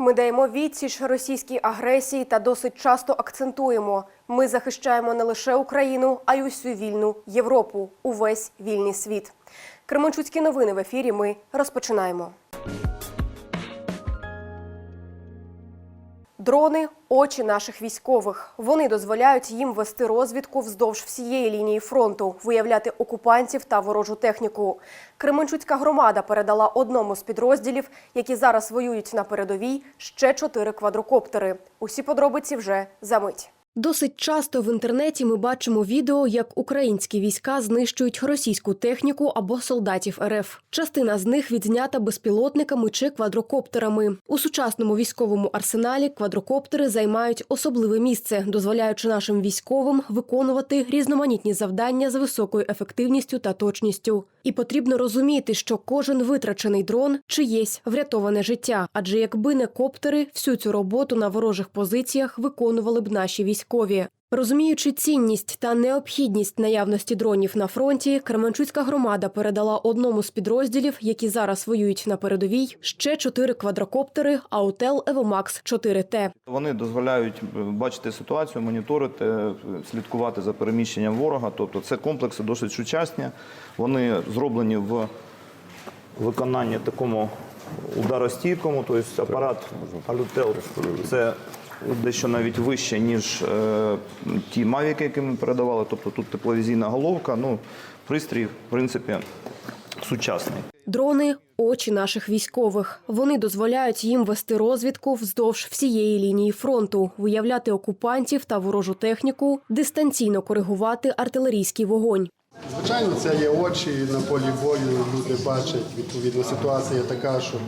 Ми даємо відсіч російській агресії та досить часто акцентуємо: ми захищаємо не лише Україну, а й усю вільну Європу, увесь вільний світ. Кременчуцькі новини в ефірі. Ми розпочинаємо. Дрони очі наших військових. Вони дозволяють їм вести розвідку вздовж всієї лінії фронту, виявляти окупантів та ворожу техніку. Кременчуцька громада передала одному з підрозділів, які зараз воюють на передовій, ще чотири квадрокоптери. Усі подробиці вже за мить. Досить часто в інтернеті ми бачимо відео, як українські війська знищують російську техніку або солдатів РФ. Частина з них відзнята безпілотниками чи квадрокоптерами. У сучасному військовому арсеналі квадрокоптери займають особливе місце, дозволяючи нашим військовим виконувати різноманітні завдання з високою ефективністю та точністю. І потрібно розуміти, що кожен витрачений дрон чиєсь врятоване життя. Адже якби не коптери, всю цю роботу на ворожих позиціях виконували б наші військові. Розуміючи цінність та необхідність наявності дронів на фронті, Кременчуцька громада передала одному з підрозділів, які зараз воюють на передовій, ще чотири квадрокоптери Аутел Евомакс 4Т. Вони дозволяють е, бачити ситуацію, моніторити, е, слідкувати за переміщенням ворога. Тобто це комплекси досить сучасні. Вони зроблені в виконанні такому ударостійкому, тобто апарат Алютел це дещо навіть вище, ніж е, ті мавіки, які ми передавали. Тобто тут тепловізійна головка. Ну, пристрій, в принципі, сучасний. Дрони очі наших військових. Вони дозволяють їм вести розвідку вздовж всієї лінії фронту, виявляти окупантів та ворожу техніку, дистанційно коригувати артилерійський вогонь. Звичайно, це є очі на полі бою. Люди бачать. Відповідно, ситуація така, що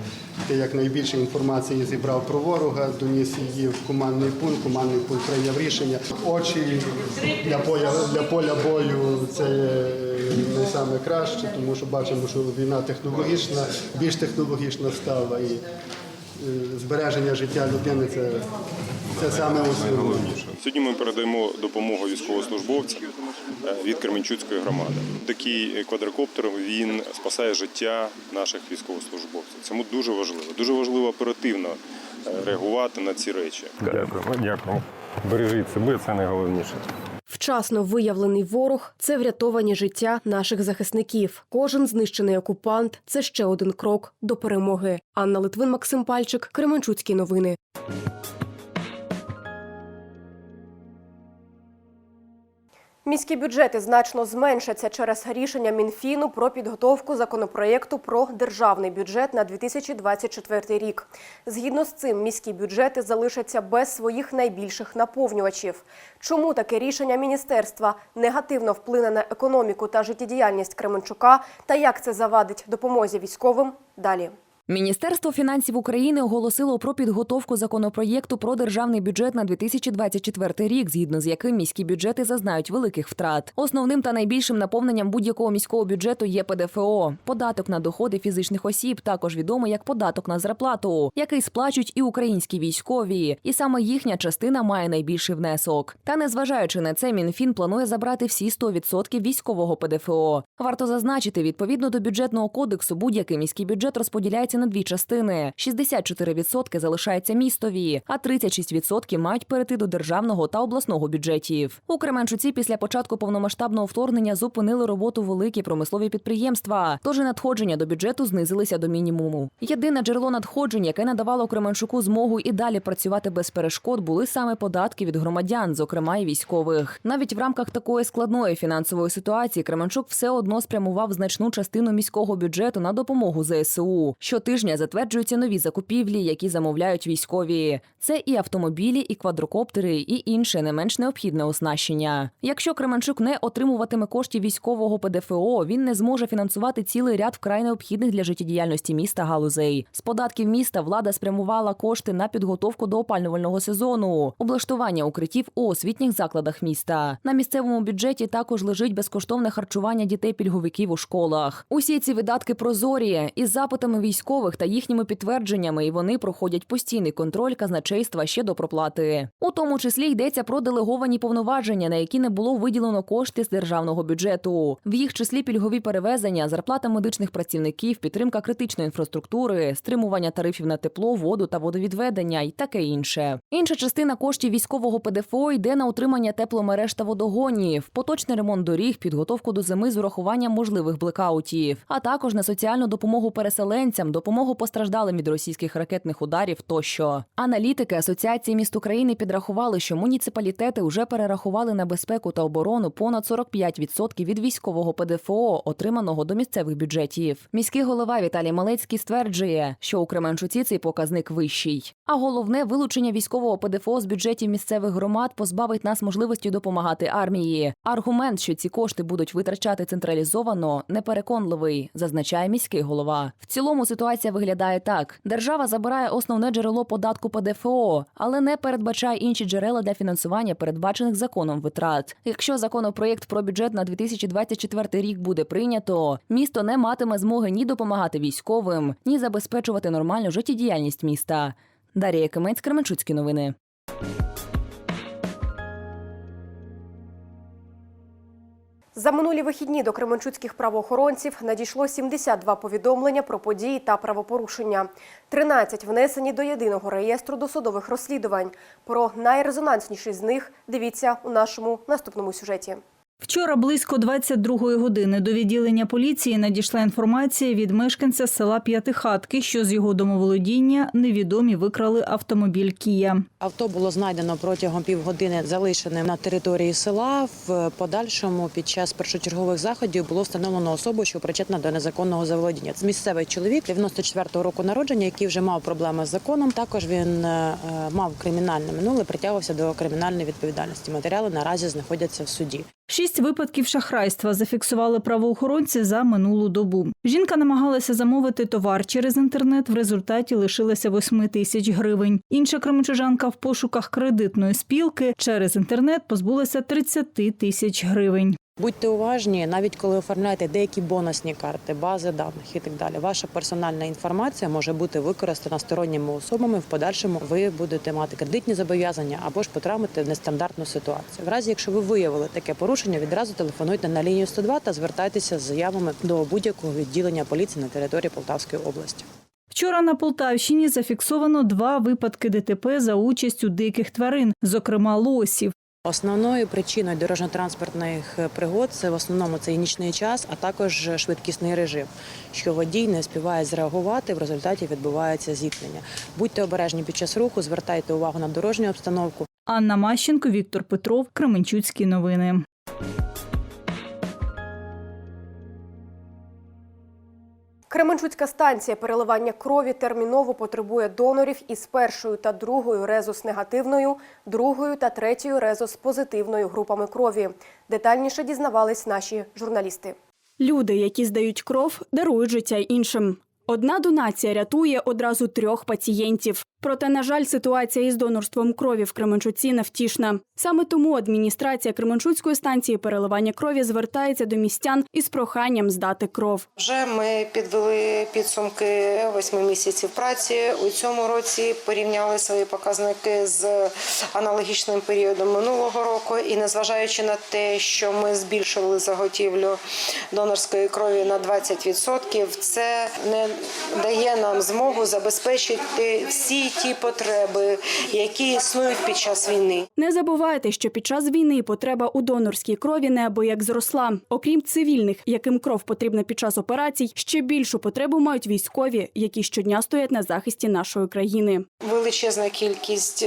ти якнайбільше інформації зібрав про ворога, доніс її в командний пункт. Командний пункт прийняв рішення. Очі для поля для поля бою це найсаме краще, тому що бачимо, що війна технологічна, більш технологічна стала і е, збереження життя людини це, це саме основне. Сьогодні ми передаємо допомогу військовослужбовцям е, від Кременчуцької громади. Такий квадрокоптер він спасає життя наших військовослужбовців. Цьому дуже важливо. Дуже важливо оперативно е, реагувати на ці речі. Дякую, дякую. Бережіть себе, це найголовніше. Вчасно виявлений ворог це врятовані життя наших захисників. Кожен знищений окупант це ще один крок до перемоги. Анна Литвин, Максим Пальчик, Кременчуцькі новини. Міські бюджети значно зменшаться через рішення Мінфіну про підготовку законопроєкту про державний бюджет на 2024 рік. Згідно з цим, міські бюджети залишаться без своїх найбільших наповнювачів. Чому таке рішення міністерства негативно вплине на економіку та життєдіяльність Кременчука та як це завадить допомозі військовим? Далі. Міністерство фінансів України оголосило про підготовку законопроєкту про державний бюджет на 2024 рік, згідно з яким міські бюджети зазнають великих втрат. Основним та найбільшим наповненням будь-якого міського бюджету є ПДФО – податок на доходи фізичних осіб, також відомий як податок на зарплату, який сплачують і українські військові, і саме їхня частина має найбільший внесок. Та незважаючи на це, Мінфін планує забрати всі 100% військового ПДФО. Варто зазначити, відповідно до бюджетного кодексу, будь-який міський бюджет розподіляється на дві частини: 64% залишається містові, а 36% мають перейти до державного та обласного бюджетів. У Кременчуці після початку повномасштабного вторгнення зупинили роботу великі промислові підприємства, тож і надходження до бюджету знизилися до мінімуму. Єдине джерело надходжень, яке надавало Кременчуку змогу і далі працювати без перешкод, були саме податки від громадян, зокрема й військових. Навіть в рамках такої складної фінансової ситуації Кременчук все одно спрямував значну частину міського бюджету на допомогу ЗСУ. Щотижня затверджуються нові закупівлі, які замовляють військові. Це і автомобілі, і квадрокоптери, і інше не менш необхідне оснащення. Якщо Кременчук не отримуватиме коштів військового ПДФО, він не зможе фінансувати цілий ряд вкрай необхідних для життєдіяльності міста галузей. З податків міста влада спрямувала кошти на підготовку до опалювального сезону, облаштування укриттів у освітніх закладах міста. На місцевому бюджеті також лежить безкоштовне харчування дітей пільговиків у школах. Усі ці видатки прозорі із запитами військових військових та їхніми підтвердженнями, і вони проходять постійний контроль казначейства ще до проплати. У тому числі йдеться про делеговані повноваження, на які не було виділено кошти з державного бюджету. В їх числі пільгові перевезення, зарплата медичних працівників, підтримка критичної інфраструктури, стримування тарифів на тепло, воду та водовідведення і таке інше. Інша частина коштів військового ПДФО йде на утримання тепломереж та водогонів, поточний ремонт доріг, підготовку до зими з урахуванням можливих блекаутів, а також на соціальну допомогу переселенцям, допомогу постраждалим від російських ракетних ударів тощо. Аналітики Асоціації міст України підрахували, що муніципалітети вже перерахували на безпеку та оборону понад 45% від військового ПДФО, отриманого до місцевих бюджетів. Міський голова Віталій Малецький стверджує, що у Кременчуці цей показник вищий. А головне вилучення військового ПДФО з бюджетів місцевих громад позбавить нас можливості допомагати армії. Аргумент, що ці кошти будуть витрачати централізовано, непереконливий, зазначає міський голова. В цілому ситуація виглядає так: держава забирає основне джерело податку ПДФО, але не передбачає інші джерела для фінансування передбачених законом витрат. Якщо законопроєкт про бюджет на 2024 рік буде прийнято, місто не матиме змоги ні допомагати військовим, ні забезпечувати нормальну життєдіяльність міста. Дар'я Кимець, Кременчуцькі новини. За минулі вихідні до кременчуцьких правоохоронців надійшло 72 повідомлення про події та правопорушення. 13 внесені до єдиного реєстру досудових розслідувань. Про найрезонансніші з них дивіться у нашому наступному сюжеті. Вчора близько 22-ї години до відділення поліції надійшла інформація від мешканця села П'ятихатки, що з його домоволодіння невідомі викрали автомобіль Кія. Авто було знайдено протягом півгодини, залишеним на території села. В подальшому під час першочергових заходів було встановлено особу, що причетна до незаконного заволодіння. Це місцевий чоловік 94-го року народження, який вже мав проблеми з законом. Також він е, мав кримінальне минуле, притягувався до кримінальної відповідальності. Матеріали наразі знаходяться в суді. Шість випадків шахрайства зафіксували правоохоронці за минулу добу. Жінка намагалася замовити товар через інтернет. В результаті лишилася 8 тисяч гривень. Інша кримчужанка в пошуках кредитної спілки через інтернет позбулася 30 тисяч гривень. Будьте уважні, навіть коли оформляєте деякі бонусні карти, бази даних і так далі. Ваша персональна інформація може бути використана сторонніми особами. В подальшому ви будете мати кредитні зобов'язання або ж потрапити в нестандартну ситуацію. В разі, якщо ви виявили таке порушення, відразу телефонуйте на лінію 102 та звертайтеся з заявами до будь-якого відділення поліції на території Полтавської області. Вчора на Полтавщині зафіксовано два випадки ДТП за участю диких тварин, зокрема лосів. Основною причиною дорожньо-транспортних пригод це в основному це нічний час, а також швидкісний режим, що водій не співає зреагувати. В результаті відбувається зіткнення. Будьте обережні під час руху, звертайте увагу на дорожню обстановку. Анна Мащенко, Віктор Петров, Кременчуцькі новини. Кременчуцька станція переливання крові терміново потребує донорів із першою та другою резус негативною, другою та третьою резус позитивною групами крові. Детальніше дізнавались наші журналісти. Люди, які здають кров, дарують життя іншим. Одна донація рятує одразу трьох пацієнтів. Проте, на жаль, ситуація із донорством крові в Кременчуці невтішна. Саме тому адміністрація Кременчуцької станції переливання крові звертається до містян із проханням здати кров. Вже ми підвели підсумки восьми місяців праці. У цьому році порівняли свої показники з аналогічним періодом минулого року. І незважаючи на те, що ми збільшували заготівлю донорської крові на 20%, це не дає нам змогу забезпечити всі ті потреби, які існують під час війни. Не забувайте, що під час війни потреба у донорській крові неабияк зросла. Окрім цивільних, яким кров потрібна під час операцій, ще більшу потребу мають військові, які щодня стоять на захисті нашої країни. Величезна кількість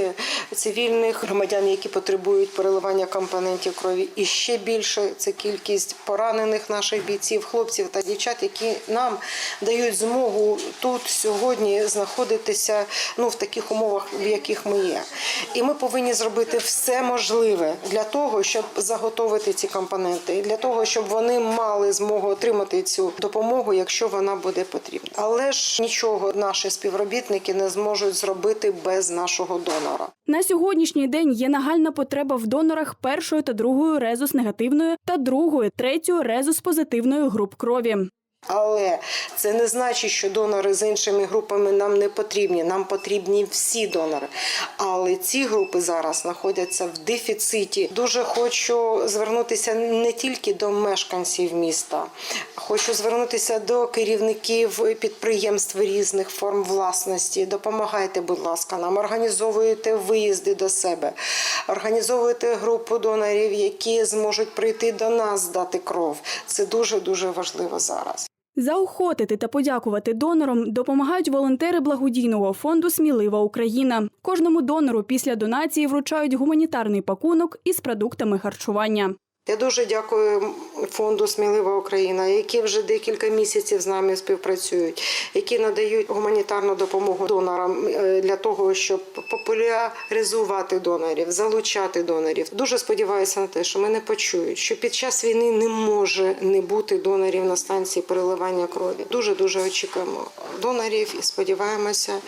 цивільних громадян, які потребують переливання компонентів крові, і ще більше це кількість поранених наших бійців, хлопців та дівчат, які нам дають змогу тут сьогодні знаходитися ну в таких умовах, в яких ми є. І ми повинні зробити все можливе для того, щоб заготовити ці компоненти, і для того, щоб вони мали змогу отримати цю допомогу, якщо вона буде потрібна. Але ж нічого наші співробітники не зможуть зробити без нашого донора. На сьогоднішній день є нагальна потреба в донорах першої та другої резус негативної та другої, третьої резус позитивної груп крові. Але це не значить, що донори з іншими групами нам не потрібні. Нам потрібні всі донори. Але ці групи зараз знаходяться в дефіциті. Дуже хочу звернутися не тільки до мешканців міста, хочу звернутися до керівників підприємств різних форм власності. Допомагайте, будь ласка, нам організовуйте виїзди до себе, організовуйте групу донорів, які зможуть прийти до нас здати кров. Це дуже дуже важливо зараз. Заохотити та подякувати донорам допомагають волонтери благодійного фонду Смілива Україна. Кожному донору після донації вручають гуманітарний пакунок із продуктами харчування. Я дуже дякую фонду Смілива Україна, які вже декілька місяців з нами співпрацюють, які надають гуманітарну допомогу донорам е, для того, щоб популяризувати донорів, залучати донорів. Дуже сподіваюся на те, що мене почують, що під час війни не може не бути донорів на станції переливання крові. Дуже дуже очікуємо донорів і сподіваємося,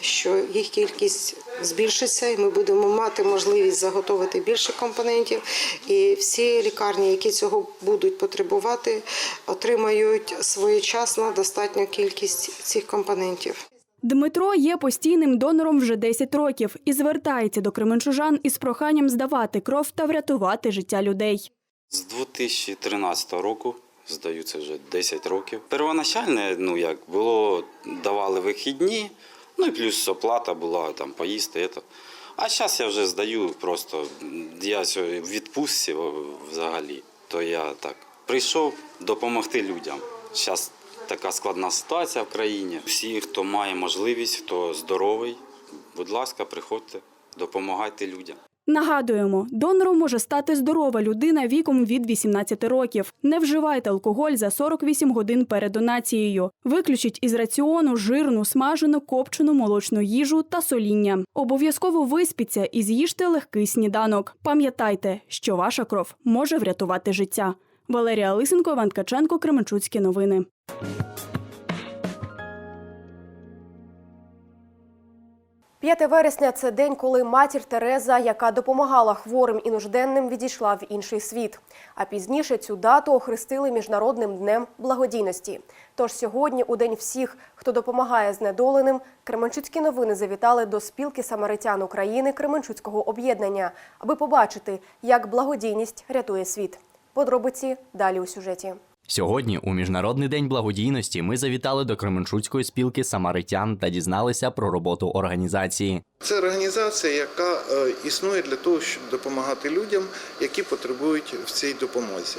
що їх кількість збільшиться, і ми будемо мати можливість заготовити більше компонентів. І всі лікарні, які цього будуть потребувати, отримають своєчасно достатню кількість цих компонентів. Дмитро є постійним донором вже 10 років і звертається до кременчужан із проханням здавати кров та врятувати життя людей. З 2013 року здаю це вже 10 років. Первоначально, ну як було, давали вихідні, ну і плюс оплата була там поїсти. Это. А зараз я вже здаю просто. Я сьогодні в відпустці взагалі. То я так прийшов допомогти людям. Зараз така складна ситуація в країні. Всі, хто має можливість, хто здоровий, будь ласка, приходьте, допомагайте людям. Нагадуємо, донором може стати здорова людина віком від 18 років. Не вживайте алкоголь за 48 годин перед донацією. Виключіть із раціону жирну, смажену, копчену молочну їжу та соління. Обов'язково виспіться і з'їжте легкий сніданок. Пам'ятайте, що ваша кров може врятувати життя. Валерія Лисенко, Іван Ткаченко, Кременчуцькі новини. 5 вересня це день, коли матір Тереза, яка допомагала хворим і нужденним, відійшла в інший світ. А пізніше цю дату охрестили міжнародним днем благодійності. Тож сьогодні, у день всіх, хто допомагає знедоленим, Кременчуцькі новини завітали до спілки самаритян України Кременчуцького об'єднання, аби побачити, як благодійність рятує світ. Подробиці далі у сюжеті. Сьогодні, у міжнародний день благодійності, ми завітали до Кременчуцької спілки самаритян та дізналися про роботу організації. Це організація, яка е, існує для того, щоб допомагати людям, які потребують в цій допомозі.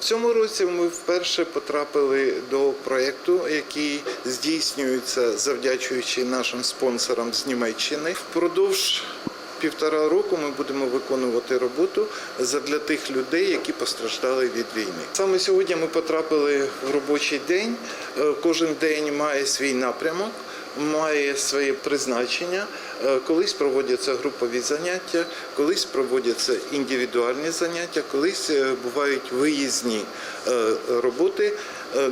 В цьому році ми вперше потрапили до проєкту, який здійснюється завдячуючи нашим спонсорам з Німеччини. Впродовж півтора року ми будемо виконувати роботу для тих людей, які постраждали від війни. Саме сьогодні ми потрапили в робочий день. Е, Кожен день має свій напрямок. Має своє призначення. Е, Колись проводяться групові заняття, колись проводяться індивідуальні заняття, колись е, бувають виїзні роботи,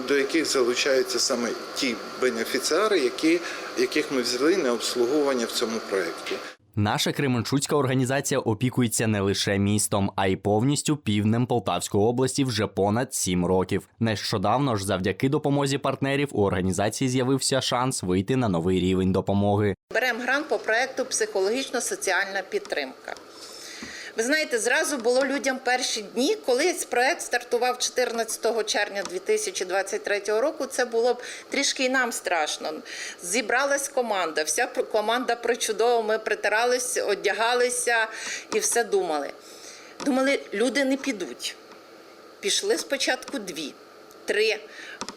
до яких залучаються саме ті бенефіціари, які, яких ми взяли на обслуговування в цьому проєкті. Наша Кременчуцька організація опікується не лише містом, а й повністю півднем Полтавської області вже понад сім років. Нещодавно ж, завдяки допомозі партнерів, у організації з'явився шанс вийти на новий рівень допомоги. Беремо грант по проекту психологічно-соціальна підтримка. Ви знаєте, зразу було людям перші дні, коли проект стартував 14 червня 2023 року. Це було б трішки і нам страшно. Зібралась команда, вся команда причудово. Ми притирались, одягалися і все думали. Думали, люди не підуть. Пішли спочатку дві, три.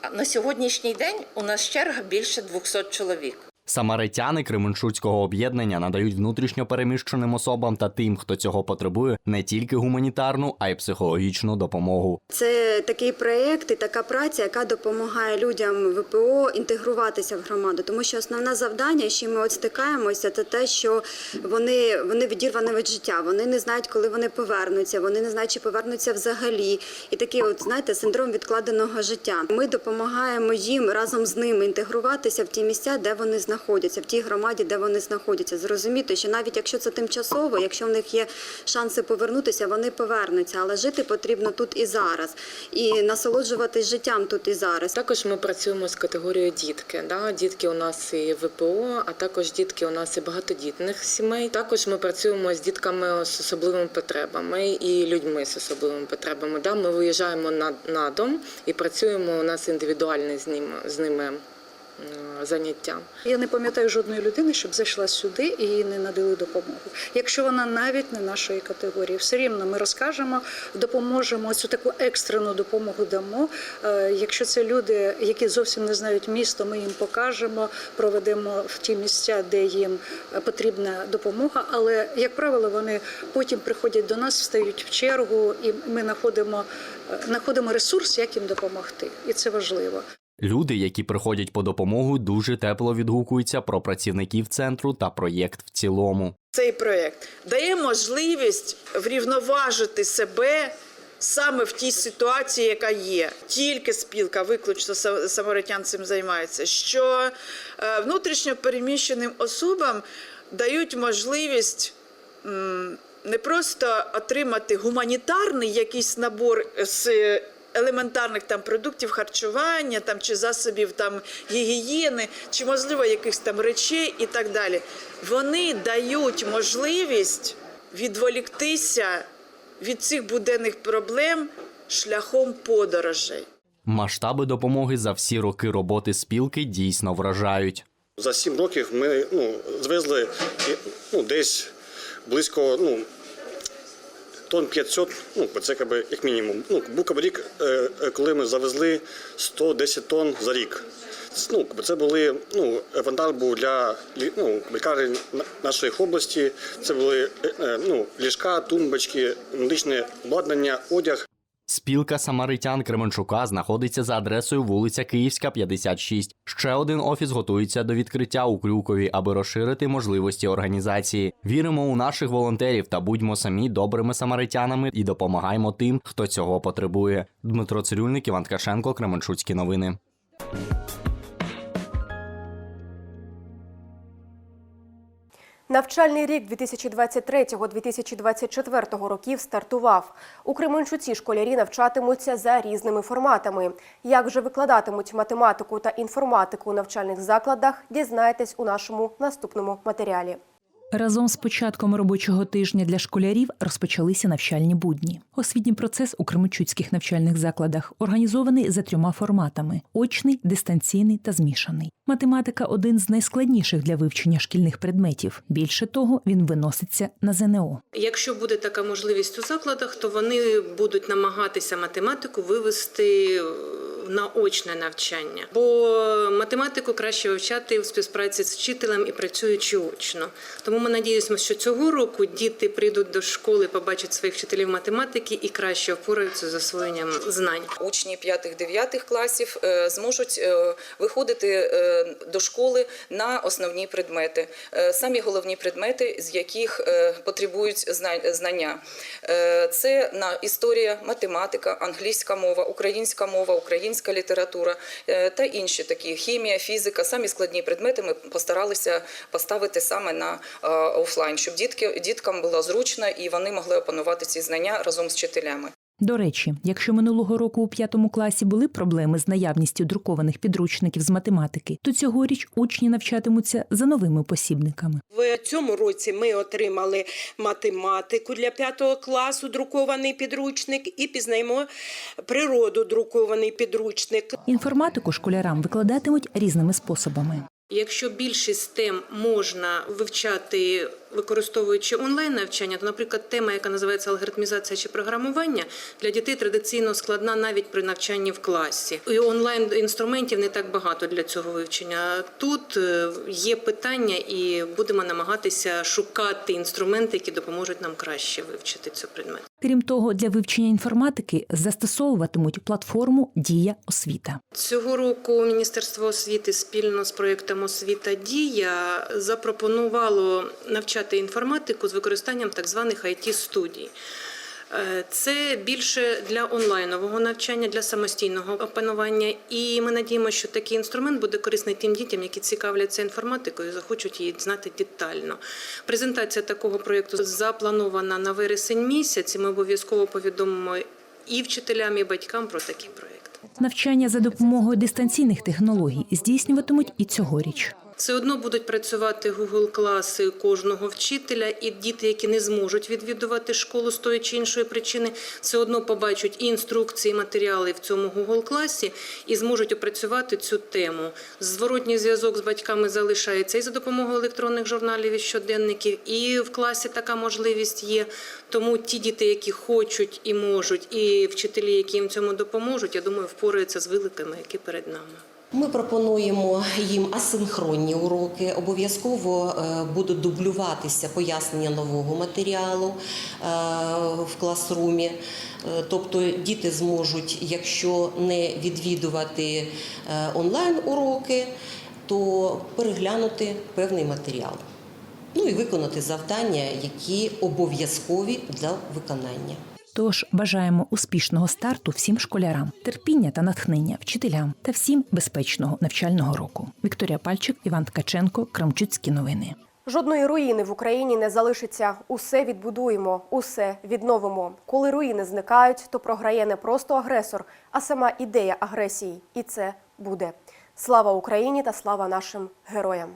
А на сьогоднішній день у нас черга більше 200 чоловік. Самаритяни Кременчуцького об'єднання надають внутрішньо переміщеним особам та тим, хто цього потребує, не тільки гуманітарну, а й психологічну допомогу. Це такий проєкт і така праця, яка допомагає людям ВПО інтегруватися в громаду. Тому що основне завдання, з чим ми от стикаємося, це те, що вони, вони відірвані від життя. Вони не знають, коли вони повернуться. Вони не знають, чи повернуться взагалі. І такий, от знаєте, синдром відкладеного життя. Ми допомагаємо їм разом з ними інтегруватися в ті місця, де вони знаходяться. Знаходяться, в тій громаді, де вони знаходяться. Зрозуміти, що навіть якщо це тимчасово, якщо в них є шанси повернутися, вони повернуться. Але жити потрібно тут і зараз, і насолоджуватись життям тут і зараз. Також ми працюємо з категорією дітки. Да? Дітки у нас і ВПО, а також дітки у нас і багатодітних сімей. Також ми працюємо з дітками з особливими потребами і людьми з особливими потребами. Да? Ми виїжджаємо на, на дом і працюємо у нас індивідуальне з ними, з ними е, заняття. Я не пам'ятаю жодної людини, щоб зайшла сюди і їй не надали допомогу. Якщо вона навіть не нашої категорії, все рівно ми розкажемо, допоможемо цю таку екстрену допомогу дамо. Е, Якщо це люди, які зовсім не знають місто, ми їм покажемо, проведемо в ті місця, де їм е, потрібна допомога. Але як правило, вони потім приходять до нас, встають в чергу, і ми знаходимо, знаходимо ресурс, як їм допомогти, і це важливо. Люди, які приходять по допомогу, дуже тепло відгукуються про працівників центру та проєкт в цілому. Цей проєкт дає можливість врівноважити себе саме в тій ситуації, яка є. Тільки спілка виключно са- самаритян цим займається. Що е, внутрішньо переміщеним особам дають можливість. Не просто отримати гуманітарний якийсь набор з елементарних там продуктів харчування, там чи засобів там гігієни, чи можливо якихось там речей і так далі. Вони дають можливість відволіктися від цих буденних проблем шляхом подорожей. Масштаби допомоги за всі роки роботи спілки дійсно вражають. За сім років ми ну, звезли ну, десь близько ну, тонн 500, ну, це якби, як мінімум. Ну, був рік, е, е, коли ми завезли 110 тонн за рік. Ну, це були, ну, вантаж був для ну, лікарень нашої області. Це були е, ну, ліжка, тумбочки, медичне обладнання, одяг. Спілка самаритян Кременчука знаходиться за адресою вулиця Київська, 56. Ще один офіс готується до відкриття у Крюкові, аби розширити можливості організації. Віримо у наших волонтерів та будьмо самі добрими самаритянами і допомагаємо тим, хто цього потребує. Дмитро Цирюльник, Іван Ткаченко, Кременчуцькі новини. Навчальний рік 2023-2024 років стартував. У Кременчуці школярі навчатимуться за різними форматами. Як же викладатимуть математику та інформатику у навчальних закладах, дізнаєтесь у нашому наступному матеріалі. Разом з початком робочого тижня для школярів розпочалися навчальні будні. Освітній процес у кременчуцьких навчальних закладах організований за трьома форматами: очний, дистанційний та змішаний. Математика один з найскладніших для вивчення шкільних предметів. Більше того, він виноситься на ЗНО. Якщо буде така можливість у закладах, то вони будуть намагатися математику вивести на очне навчання, бо математику краще вивчати в співпраці з вчителем і працюючи очно. Тому ми надіємося, що цього року діти прийдуть до школи, побачать своїх вчителів математики і краще впораються з засвоєнням знань. Учні 5-9 класів е, зможуть е, виходити е, до школи на основні предмети, самі головні предмети, з яких потребують знання. Це на історія, математика, англійська мова, українська мова, українська література е, та інші такі хімія, фізика. Самі складні предмети ми постаралися поставити саме на е, офлайн, щоб дітки діткам було зручно і вони могли опанувати ці знання разом з вчителями. До речі, якщо минулого року у п'ятому класі були проблеми з наявністю друкованих підручників з математики, то цьогоріч учні навчатимуться за новими посібниками. В цьому році ми отримали математику для п'ятого класу, друкований підручник, і пізнаємо природу, друкований підручник. Інформатику школярам викладатимуть різними способами. Якщо більшість тем можна вивчати використовуючи онлайн навчання, то, наприклад, тема, яка називається алгоритмізація чи програмування, для дітей традиційно складна навіть при навчанні в класі. І онлайн інструментів не так багато для цього вивчення. Тут е, є питання, і будемо намагатися шукати інструменти, які допоможуть нам краще вивчити цей предмет. Крім того, для вивчення інформатики застосовуватимуть платформу Дія освіта. Цього року Міністерство освіти спільно з проєктом Освіта Дія запропонувало навчати інформатику з використанням так званих it студій Е, Це більше для онлайнового навчання, для самостійного опанування. І ми надіємося, що такий інструмент буде корисний тим дітям, які цікавляться інформатикою, і захочуть її знати детально. Презентація такого проєкту запланована на вересень місяць. і Ми обов'язково повідомимо і вчителям, і батькам про такий проєкт. Навчання за допомогою дистанційних технологій здійснюватимуть і цьогоріч. Все одно будуть працювати Google класи кожного вчителя, і діти, які не зможуть відвідувати школу з тої чи іншої причини, все одно побачать і інструкції, і матеріали в цьому Google класі і зможуть опрацювати цю тему. Зворотній зв'язок з батьками залишається і за допомогою електронних журналів і щоденників, і в класі така можливість є. Тому ті діти, які хочуть і можуть, і вчителі, які їм цьому допоможуть, я думаю, впораються з викликами, які перед нами. Ми пропонуємо їм асинхронні уроки. Обов'язково е, будуть дублюватися пояснення нового матеріалу е, в класрумі. Е, Тобто діти зможуть, якщо не відвідувати онлайн уроки, то переглянути певний матеріал. Ну і виконати завдання, які обов'язкові для виконання. Тож бажаємо успішного старту всім школярам, терпіння та натхнення вчителям та всім безпечного навчального року. Вікторія Пальчик, Іван Ткаченко, Крамчуцькі новини. Жодної руїни в Україні не залишиться. Усе відбудуємо, усе відновимо. Коли руїни зникають, то програє не просто агресор, а сама ідея агресії. І це буде. Слава Україні та слава нашим героям.